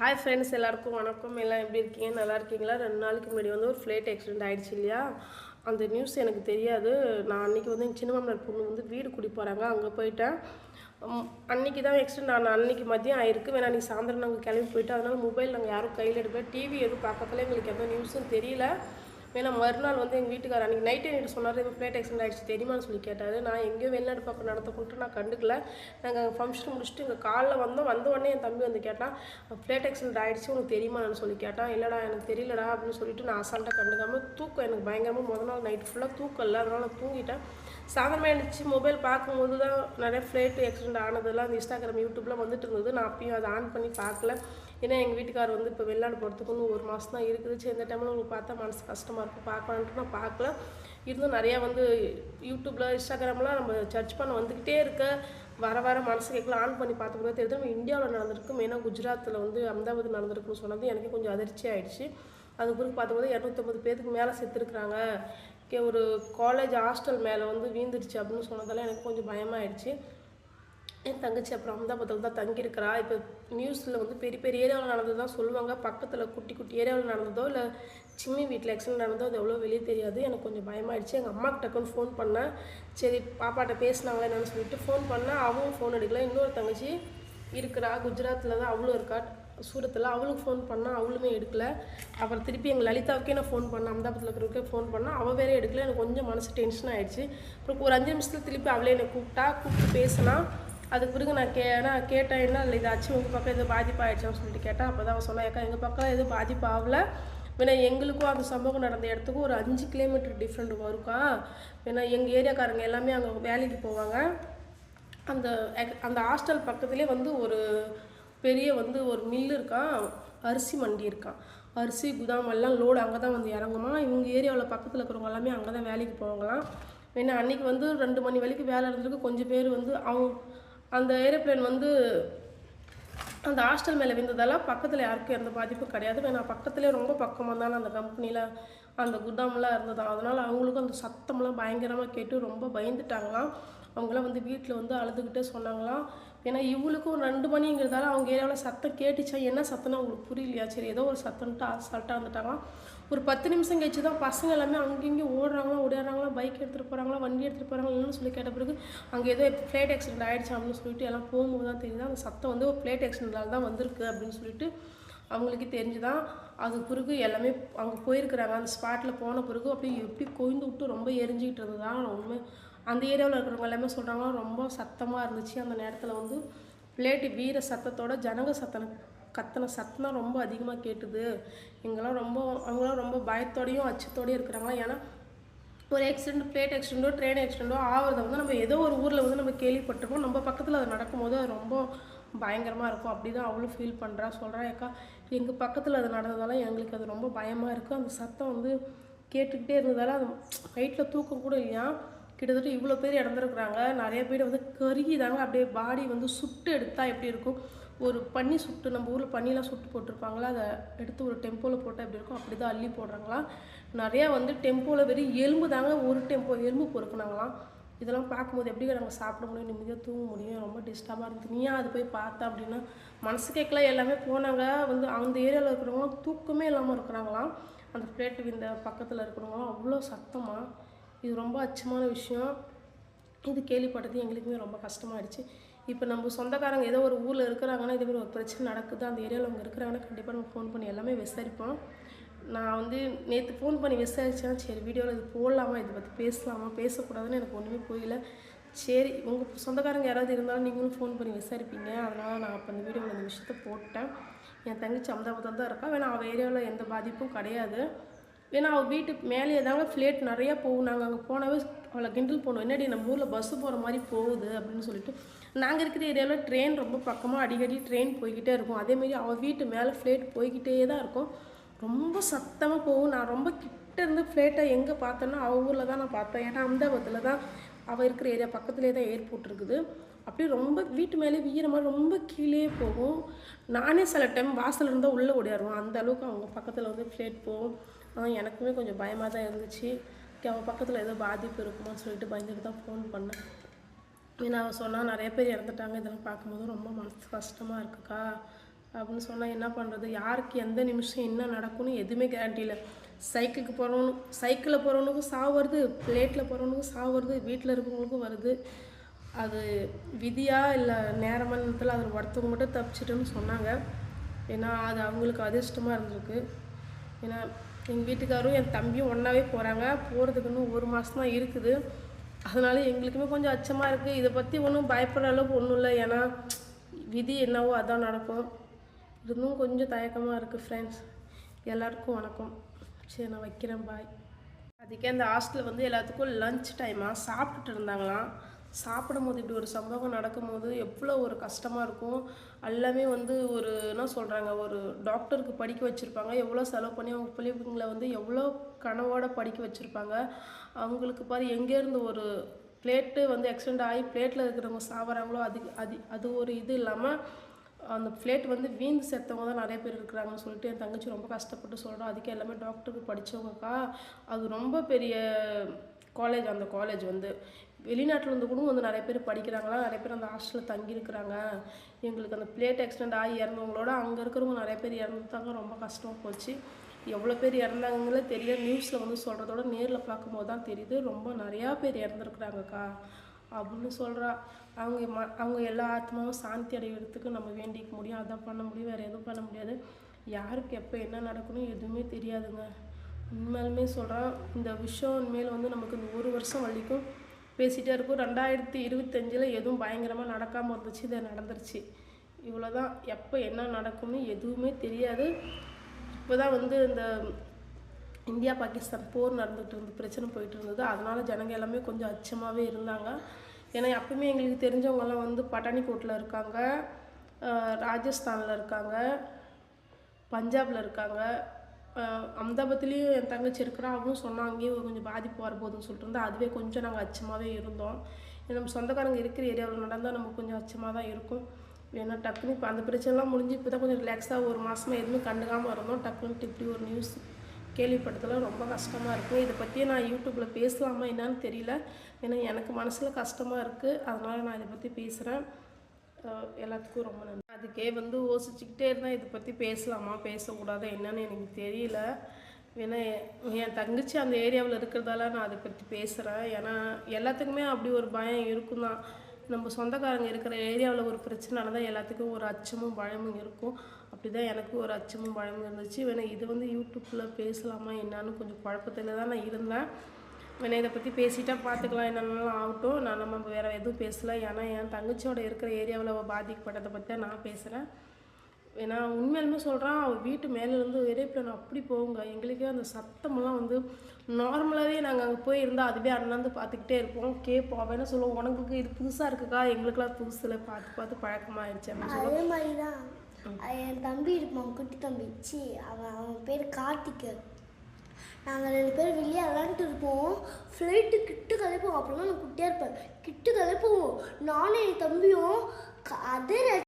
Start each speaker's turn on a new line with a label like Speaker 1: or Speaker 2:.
Speaker 1: hi friends எல்லாருக்கும் வணக்கம் எல்லாம் எப்படி இருக்கீங்க நல்லா இருக்கீங்களா ரெண்டு நாளைக்கு முன்னாடி வந்து ஒரு ஃப்ளைட் ஆக்சிடெண்ட் ஆகிடுச்சு இல்லையா அந்த நியூஸ் எனக்கு தெரியாது நான் அன்றைக்கி வந்து சின்ன மாமனார் பொண்ணு வந்து வீடு குடி போகிறாங்க அங்கே போயிட்டேன் அன்னைக்கு தான் ஆக்சிடெண்ட் ஆனால் அன்றைக்கி மதியம் ஆயிருக்கு வேணா அன்றைக்கி சாயந்தரம் நாங்கள் கிளம்பி போயிட்டு அதனால் மொபைல் நாங்கள் யாரும் கையில் எடுப்பேன் டிவி எதுவும் பக்கத்தில் எங்களுக்கு எந்த நியூஸும் தெரியல மேலே மறுநாள் வந்து எங்கள் வீட்டுக்காரர் அன்றைக்கி நைட்டே என்கிட்ட சொன்னார் இப்போ ஃப்ளைட் ஆக்சிடென்ட் ஆகிடுச்சு தெரியுமான்னு சொல்லி கேட்டார் நான் எங்கேயோ வெளிநாடு பக்கம் நடத்த கொண்டு நான் கண்டுக்கல நாங்கள் ஃபங்க்ஷன் முடிச்சுட்டு எங்கள் காலில் வந்தோம் வந்த உடனே என் தம்பி வந்து கேட்டான் ஃப்ளைட் ஆக்சிடென்ட் ஆகிடுச்சு உனக்கு தெரியுமான்னு சொல்லி கேட்டான் இல்லைடா எனக்கு தெரியலடா அப்படின்னு சொல்லிட்டு நான் அசால்ட்டாக கண்டுக்காமல் தூக்கம் எனக்கு பயங்கரமாக முதல் நாள் நைட் ஃபுல்லாக தூக்கம் இல்லை அதனால் நான் தூங்கிட்டேன் சாயந்தரமாக எழுந்துச்சு மொபைல் பார்க்கும்போது தான் நிறைய ஃப்ளைட்டு ஆக்சிடென்ட் ஆனதெல்லாம் அந்த இன்ஸ்டாகிராம் யூடியூப்லாம் வந்துட்டு இருந்தது நான் அப்பயும் அதை ஆன் பண்ணி பார்க்கல ஏன்னா எங்கள் வீட்டுக்கார் வந்து இப்போ வெளிநாடு போகிறதுக்குன்னு ஒரு மாதம் தான் இருக்குது சரி இந்த டைமில் உங்களுக்கு பார்த்தா மனசு கஷ்டமாக இருக்கும் பார்க்கலான்ட்டு நான் பார்க்கல இருந்தும் நிறையா வந்து யூடியூப்பில் இன்ஸ்டாகிராம்லாம் நம்ம சர்ச் பண்ண வந்துக்கிட்டே இருக்க வர வர மனசு கேட்கல ஆன் பண்ணி பார்த்துக்கூட தெரியுது நம்ம இந்தியாவில் நடந்திருக்கு மெயினாக குஜராத்தில் வந்து அம்தாபாத் நடந்திருக்குன்னு சொன்னது எனக்கு கொஞ்சம் அதிர்ச்சி ஆகிடுச்சு அது பிறகு பார்த்தபோது இரநூத்தம்பது பேருக்கு மேலே செத்துருக்குறாங்க ஒரு காலேஜ் ஹாஸ்டல் மேலே வந்து வீந்துருச்சு அப்படின்னு சொன்னதெல்லாம் எனக்கு கொஞ்சம் பயமாயிடுச்சு என் தங்கச்சி அப்புறம் அகமதாபாத்தில் தான் தங்கியிருக்கிறா இப்போ நியூஸில் வந்து பெரிய பெரிய ஏரியாவில் நடந்தது தான் சொல்லுவாங்க பக்கத்தில் குட்டி குட்டி ஏரியாவில் நடந்ததோ இல்லை சிம்மி வீட்டில் ஆக்சிடென்ட் நடந்தோ அது எவ்வளோ வெளியே தெரியாது எனக்கு கொஞ்சம் பயமாயிடுச்சு எங்கள் கிட்ட டக்குன்னு ஃபோன் பண்ணேன் சரி பாப்பாட்ட பேசினாங்களே என்னன்னு சொல்லிட்டு ஃபோன் பண்ணேன் அவங்க ஃபோன் எடுக்கல இன்னொரு தங்கச்சி இருக்கிறா குஜராத்தில் தான் அவளும் இருக்கா சூரத்தில் அவளுக்கு ஃபோன் பண்ணால் அவளுமே எடுக்கலை அப்புறம் திருப்பி எங்கள் லலிதாவுக்கே நான் ஃபோன் பண்ணேன் அமதாபாத்தில் இருக்கிறவருக்கே ஃபோன் பண்ணால் அவள் வேறே எடுக்கல எனக்கு கொஞ்சம் மனசு டென்ஷன் ஆகிடுச்சு அப்புறம் ஒரு அஞ்சு நிமிஷத்தில் திருப்பி அவளே என்னை கூப்பிட்டா கூப்பிட்டு பேசினா அதுக்கு பிறகு நான் கே ஏன்னா கேட்டேன் என்ன இல்லை ஏதாச்சும் உங்கள் பக்கம் எதுவும் பாதிப்பாகிடுச்சான்னு சொல்லிட்டு கேட்டேன் அப்போ தான் அவன் சொன்னான் ஏக்கா எங்கள் பக்கம் எதுவும் பாதிப்பாகல ஏன்னா எங்களுக்கும் அந்த சம்பவம் நடந்த இடத்துக்கும் ஒரு அஞ்சு கிலோமீட்டர் டிஃப்ரெண்ட் வருக்கா ஏன்னா எங்கள் ஏரியாக்காரங்க எல்லாமே அங்கே வேலைக்கு போவாங்க அந்த அந்த ஹாஸ்டல் பக்கத்துலேயே வந்து ஒரு பெரிய வந்து ஒரு மில்லு இருக்கான் அரிசி மண்டி இருக்கான் அரிசி குதாமெல்லாம் லோடு அங்கே தான் வந்து இறங்குமா இவங்க ஏரியாவில் பக்கத்தில் இருக்கிறவங்க எல்லாமே அங்கே தான் வேலைக்கு போவாங்களாம் ஏன்னா அன்றைக்கி வந்து ரெண்டு மணி வரைக்கும் வேலை இருந்திருக்கு கொஞ்சம் பேர் வந்து அவங்க அந்த ஏரோப்ளேன் வந்து அந்த ஹாஸ்டல் மேலே விழுந்ததெல்லாம் பக்கத்தில் யாருக்கும் எந்த பாதிப்பும் கிடையாது ஏன்னா பக்கத்துலேயே ரொம்ப பக்கமாக தானே அந்த கம்பெனியில் அந்த குதாம்லாம் இருந்தது அதனால் அவங்களுக்கும் அந்த சத்தம்லாம் பயங்கரமாக கேட்டு ரொம்ப பயந்துட்டாங்களாம் அவங்களாம் வந்து வீட்டில் வந்து அழுதுகிட்டே சொன்னாங்களாம் ஏன்னா இவளுக்கும் ரெண்டு மணிங்கிறதால அவங்க ஏரியாவில் சத்தம் கேட்டுச்சா என்ன சத்தம்னு அவங்களுக்கு புரியலையா சரி ஏதோ ஒரு சத்தம்ட்டு அசால்ட்டாக இருந்துட்டாங்களாம் ஒரு பத்து நிமிஷம் கழிச்சு தான் பசங்க எல்லாமே அங்கங்கேயும் ஓடுறாங்களா ஓடிடுறாங்களா பைக் எடுத்துகிட்டு போகிறாங்களா வண்டி எடுத்துகிட்டு போகிறாங்களா சொல்லி கேட்ட பிறகு அங்கே ஏதோ ஃப்ளைட் ஆக்சிடென்ட் ஆகிடுச்சு அப்படின்னு சொல்லிட்டு எல்லாம் போகும்போது தான் தெரியுது அந்த சத்தம் வந்து ஒரு ஃப்ளைட் ஆக்சிடென்ட்னால தான் வந்திருக்கு அப்படின்னு சொல்லிட்டு அவங்களுக்கு தெரிஞ்சு தான் அது பிறகு எல்லாமே அவங்க போயிருக்கிறாங்க அந்த ஸ்பாட்டில் போன பிறகு அப்படியே எப்படி கொய்ந்து விட்டு ரொம்ப எரிஞ்சிக்கிட்டு இருந்ததுதான் ரொம்ப அந்த ஏரியாவில் இருக்கிறவங்க எல்லாமே சொல்கிறாங்களோ ரொம்ப சத்தமாக இருந்துச்சு அந்த நேரத்தில் வந்து பிளேட்டு வீர சத்தத்தோட ஜனங்க சத்தம் கத்தின சத்தம் ரொம்ப அதிகமாக கேட்டுது இங்கெல்லாம் ரொம்ப அவங்களாம் ரொம்ப பயத்தோடையும் அச்சத்தோடையும் இருக்கிறாங்க ஏன்னா ஒரு ஆக்சிடென்ட் பிளேட் ஆக்சிடென்ட்டோ ட்ரெயின் ஆக்சிடென்ட்டோ ஆகிறத வந்து நம்ம ஏதோ ஒரு ஊரில் வந்து நம்ம கேள்விப்பட்டிருப்போம் நம்ம பக்கத்தில் அது நடக்கும்போது அது ரொம்ப பயங்கரமாக இருக்கும் அப்படி தான் அவளும் ஃபீல் பண்ணுறா சொல்கிறா ஏக்கா எங்கள் பக்கத்தில் அது நடந்ததால எங்களுக்கு அது ரொம்ப பயமாக இருக்குது அந்த சத்தம் வந்து கேட்டுக்கிட்டே இருந்ததால் அது நைட்டில் தூக்கம் கூட இல்லையா கிட்டத்தட்ட இவ்வளோ பேர் இறந்துருக்குறாங்க நிறைய பேர் வந்து கருகிதாங்க அப்படியே பாடி வந்து சுட்டு எடுத்தால் எப்படி இருக்கும் ஒரு பன்னி சுட்டு நம்ம ஊரில் பன்னிலாம் சுட்டு போட்டிருப்பாங்களா அதை எடுத்து ஒரு டெம்போவில் போட்டால் எப்படி இருக்கும் அப்படி தான் அள்ளி போடுறாங்களாம் நிறையா வந்து டெம்போவில் வெறும் எலும்பு தாங்க ஒரு டெம்போ எலும்பு பொறுக்குனாங்களாம் இதெல்லாம் பார்க்கும்போது எப்படி நாங்கள் சாப்பிட முடியும் நிம்மதியாக தூங்க முடியும் ரொம்ப டிஸ்டர்பாக இருந்துச்சு நீயா அது போய் பார்த்தா அப்படின்னா மனசு கேட்கலாம் எல்லாமே போனாங்க வந்து அந்த ஏரியாவில் இருக்கிறவங்களும் தூக்கமே இல்லாமல் இருக்கிறாங்களாம் அந்த பிளேட்டு இந்த பக்கத்தில் இருக்கிறவங்களாம் அவ்வளோ சத்தமாக இது ரொம்ப அச்சமான விஷயம் இது கேள்விப்பட்டது எங்களுக்குமே ரொம்ப கஷ்டமாயிடுச்சு இப்போ நம்ம சொந்தக்காரங்க ஏதோ ஒரு ஊரில் இருக்கிறாங்கன்னா இதே மாதிரி ஒரு பிரச்சனை நடக்குது அந்த ஏரியாவில் அவங்க இருக்கிறாங்கன்னா கண்டிப்பாக நம்ம ஃபோன் பண்ணி எல்லாமே விசாரிப்போம் நான் வந்து நேற்று ஃபோன் பண்ணி விசாரித்தேன் சரி வீடியோவில் இது போடலாமா இதை பற்றி பேசலாமா பேசக்கூடாதுன்னு எனக்கு ஒன்றுமே புரியல சரி உங்கள் சொந்தக்காரங்க யாராவது இருந்தாலும் நீங்களும் ஃபோன் பண்ணி விசாரிப்பீங்க அதனால் நான் அப்போ அந்த வீடியோவில் இந்த விஷயத்த போட்டேன் என் தங்கச்சி அமதாபாத்தில் தான் இருக்கா வேணா அவள் ஏரியாவில் எந்த பாதிப்பும் கிடையாது ஏன்னா அவள் வீட்டு மேலேயே தாங்க ஃப்ளேட் நிறையா போகும் நாங்கள் அங்கே போனவே அவளை கிண்டல் போனோம் என்னடி நம்ம ஊரில் பஸ்ஸு போகிற மாதிரி போகுது அப்படின்னு சொல்லிட்டு நாங்கள் இருக்கிற ஏரியாவில் ட்ரெயின் ரொம்ப பக்கமாக அடிக்கடி ட்ரெயின் போய்கிட்டே இருக்கும் அதேமாரி அவள் வீட்டு மேலே ஃப்ளேட் போய்கிட்டே தான் இருக்கும் ரொம்ப சத்தமாக போகும் நான் ரொம்ப கிட்ட இருந்து ஃப்ளேட்டை எங்கே பார்த்தேன்னா அவள் ஊரில் தான் நான் பார்த்தேன் ஏன்னா அம்தாபாத்தில் தான் அவள் இருக்கிற ஏரியா பக்கத்துலேயே தான் ஏர்போர்ட் இருக்குது அப்படியே ரொம்ப வீட்டு மேலே வீரமாக ரொம்ப கீழே போகும் நானே சில டைம் வாசல் இருந்தால் உள்ளே ஓடிடுவோம் அந்த அளவுக்கு அவங்க பக்கத்தில் வந்து ஃப்ளேட் போகும் ஆனால் எனக்குமே கொஞ்சம் பயமாக தான் இருந்துச்சு அவங்க பக்கத்தில் ஏதோ பாதிப்பு இருக்குமான்னு சொல்லிட்டு பயந்துட்டு தான் ஃபோன் பண்ணேன் ஏன்னா அவன் சொன்னால் நிறைய பேர் இறந்துட்டாங்க இதெல்லாம் பார்க்கும்போது ரொம்ப மனசு கஷ்டமாக இருக்குக்கா அப்படின்னு சொன்னால் என்ன பண்ணுறது யாருக்கு எந்த நிமிஷம் என்ன நடக்கும்னு எதுவுமே கேரண்டி இல்லை சைக்கிளுக்கு போகிறவனு சைக்கிளில் போகிறவனுக்கும் சாவு வருது பிளேட்டில் போகிறவனுக்கும் சாவு வருது வீட்டில் இருக்கிறவங்களுக்கும் வருது அது விதியாக இல்லை நேரமான நேரத்தில் அதில் ஒருத்தவங்க மட்டும் தப்பிச்சிட்டுன்னு சொன்னாங்க ஏன்னா அது அவங்களுக்கு அதிர்ஷ்டமாக இருந்திருக்கு ஏன்னா எங்கள் வீட்டுக்காரரும் என் தம்பியும் ஒன்றாவே போகிறாங்க போகிறதுக்கு இன்னும் ஒரு மாதம் தான் இருக்குது அதனால எங்களுக்குமே கொஞ்சம் அச்சமாக இருக்குது இதை பற்றி ஒன்றும் பயப்படுற அளவுக்கு ஒன்றும் இல்லை ஏன்னா விதி என்னவோ அதான் நடக்கும் இன்னும் கொஞ்சம் தயக்கமாக இருக்குது ஃப்ரெண்ட்ஸ் எல்லாருக்கும் வணக்கம் சரி நான் வைக்கிறேன் பாய் அதுக்கே அந்த ஹாஸ்டலில் வந்து எல்லாத்துக்கும் லஞ்ச் டைமாக சாப்பிட்டுட்டு இருந்தாங்களாம் சாப்பிடும்போது இப்படி ஒரு சம்பவம் நடக்கும்போது எவ்வளோ ஒரு கஷ்டமாக இருக்கும் எல்லாமே வந்து ஒரு என்ன சொல்கிறாங்க ஒரு டாக்டருக்கு படிக்க வச்சுருப்பாங்க எவ்வளோ செலவு பண்ணி அவங்க பிள்ளைங்களை வந்து எவ்வளோ கனவோட படிக்க வச்சுருப்பாங்க அவங்களுக்கு பாரு எங்கேருந்து ஒரு பிளேட்டு வந்து எக்ஸ்டெண்ட் ஆகி பிளேட்டில் இருக்கிறவங்க சாப்பிட்றாங்களோ அது அது அது ஒரு இது இல்லாமல் அந்த பிளேட் வந்து வீந்து செத்தவங்க தான் நிறைய பேர் இருக்கிறாங்கன்னு சொல்லிட்டு என் தங்கச்சி ரொம்ப கஷ்டப்பட்டு சொல்கிறோம் அதுக்கே எல்லாமே டாக்டருக்கு படித்தவங்கக்கா அது ரொம்ப பெரிய காலேஜ் அந்த காலேஜ் வந்து வெளிநாட்டில் இருந்து கூட வந்து நிறைய பேர் படிக்கிறாங்களா நிறைய பேர் அந்த ஹாஸ்டலில் தங்கியிருக்கிறாங்க எங்களுக்கு அந்த பிளேட் ஆக்சிடென்ட் ஆகி இறந்தவங்களோட அங்கே இருக்கிறவங்க நிறைய பேர் இறந்துட்டாங்க ரொம்ப கஷ்டமாக போச்சு எவ்வளோ பேர் இறந்தாங்கன்னு தெரியல நியூஸில் வந்து சொல்கிறதோட நேரில் பார்க்கும்போது தான் தெரியுது ரொம்ப நிறையா பேர் இறந்துருக்குறாங்கக்கா அப்படின்னு சொல்கிறா அவங்க ம அவங்க எல்லா ஆத்மாவும் சாந்தி அடைகிறதுக்கு நம்ம வேண்டிக்க முடியும் அதான் பண்ண முடியும் வேறு எதுவும் பண்ண முடியாது யாருக்கு எப்போ என்ன நடக்கணும் எதுவுமே தெரியாதுங்க உண்மையாலுமே சொல்கிறேன் இந்த விஷயம் உண்மையில் வந்து நமக்கு இந்த ஒரு வருஷம் வரைக்கும் பேசிகிட்டே இருக்கும் ரெண்டாயிரத்தி இருபத்தஞ்சில் எதுவும் பயங்கரமாக நடக்காமல் இருந்துச்சு இதை நடந்துருச்சு இவ்வளோ தான் எப்போ என்ன நடக்கும்னு எதுவுமே தெரியாது இப்போ தான் வந்து இந்த இந்தியா பாகிஸ்தான் போர் நடந்துகிட்டு இருந்து பிரச்சனை போயிட்டு இருந்தது அதனால் ஜனங்கள் எல்லாமே கொஞ்சம் அச்சமாகவே இருந்தாங்க ஏன்னா எப்பவுமே எங்களுக்கு தெரிஞ்சவங்கெல்லாம் வந்து பட்டாணிக்கோட்டில் இருக்காங்க ராஜஸ்தானில் இருக்காங்க பஞ்சாபில் இருக்காங்க அம்தாபத்துலேயும் என் தங்கச்சி இருக்கிறா அவனும் சொன்னான் அங்கேயும் கொஞ்சம் பாதிப்பு வரப்போகுதுன்னு சொல்லிட்டு இருந்தா அதுவே கொஞ்சம் நாங்கள் அச்சமாகவே இருந்தோம் நம்ம சொந்தக்காரங்க இருக்கிற ஏரியாவில் நடந்தால் நமக்கு கொஞ்சம் அச்சமாக தான் இருக்கும் ஏன்னா டக்குன்னு இப்போ அந்த பிரச்சனைலாம் முடிஞ்சு இப்போ தான் கொஞ்சம் ரிலாக்ஸாக ஒரு மாதமாக எதுவுமே கண்டுக்காமல் இருந்தோம் டக்குன்ட்டு இப்படி ஒரு நியூஸ் கேள்விப்பட்டதெல்லாம் ரொம்ப கஷ்டமாக இருக்கும் இதை பற்றி நான் யூடியூப்பில் பேசலாமா என்னன்னு தெரியல ஏன்னா எனக்கு மனசில் கஷ்டமாக இருக்குது அதனால் நான் இதை பற்றி பேசுகிறேன் எல்லாத்துக்கும் ரொம்ப நன்றி அதுக்கே வந்து யோசிச்சுக்கிட்டே இருந்தேன் இதை பற்றி பேசலாமா பேசக்கூடாதா என்னன்னு எனக்கு தெரியல ஏன்னா என் தங்கச்சி அந்த ஏரியாவில் இருக்கிறதால நான் அதை பற்றி பேசுகிறேன் ஏன்னா எல்லாத்துக்குமே அப்படி ஒரு பயம் இருக்கும் தான் நம்ம சொந்தக்காரங்க இருக்கிற ஏரியாவில் ஒரு பிரச்சனை தான் எல்லாத்துக்கும் ஒரு அச்சமும் பயமும் இருக்கும் அப்படி தான் எனக்கும் ஒரு அச்சமும் பயமும் இருந்துச்சு வேணா இது வந்து யூடியூப்பில் பேசலாமா என்னான்னு கொஞ்சம் குழப்பத்தில் தான் நான் இருந்தேன் வேணா இதை பற்றி பேசிட்டா பார்த்துக்கலாம் என்னென்னலாம் ஆகட்டும் நான் நம்ம வேறு எதுவும் பேசலை ஏன்னா என் தங்கச்சியோட இருக்கிற ஏரியாவில் அவள் பாதிக்கப்பட்டதை பற்றி தான் நான் பேசுகிறேன் ஏன்னா உண்மையிலுமே சொல்கிறான் அவள் வீட்டு மேலேருந்து ஏரோப்ளேன் அப்படி போகுங்க எங்களுக்கே அந்த சத்தமெல்லாம் வந்து நார்மலாகவே நாங்கள் அங்கே போய் இருந்தால் அதுவே அண்ணாந்து பார்த்துக்கிட்டே இருப்போம் கேட்போம் அவள் என்ன சொல்லுவோம் உனக்கு இது புதுசாக இருக்குக்கா எங்களுக்கெல்லாம் புதுசில் பார்த்து பார்த்து பழக்கமாகிடுச்சு
Speaker 2: அப்படின்னு அதே மாதிரி தான் என் தம்பி இருப்பான் குட்டி தம்பி சி அவன் அவன் பேர் கார்த்திகை நாங்கள் ரெண்டு பேரும் வெளியே விளாண்டுட்டு இருப்போம் ஃப்ளைட்டு கிட்டு கலைப்போம் அப்படிலாம் நான் குட்டியாக இருப்பேன் கிட்டு கலைப்போம் நானும் என் தம்பியும் அதே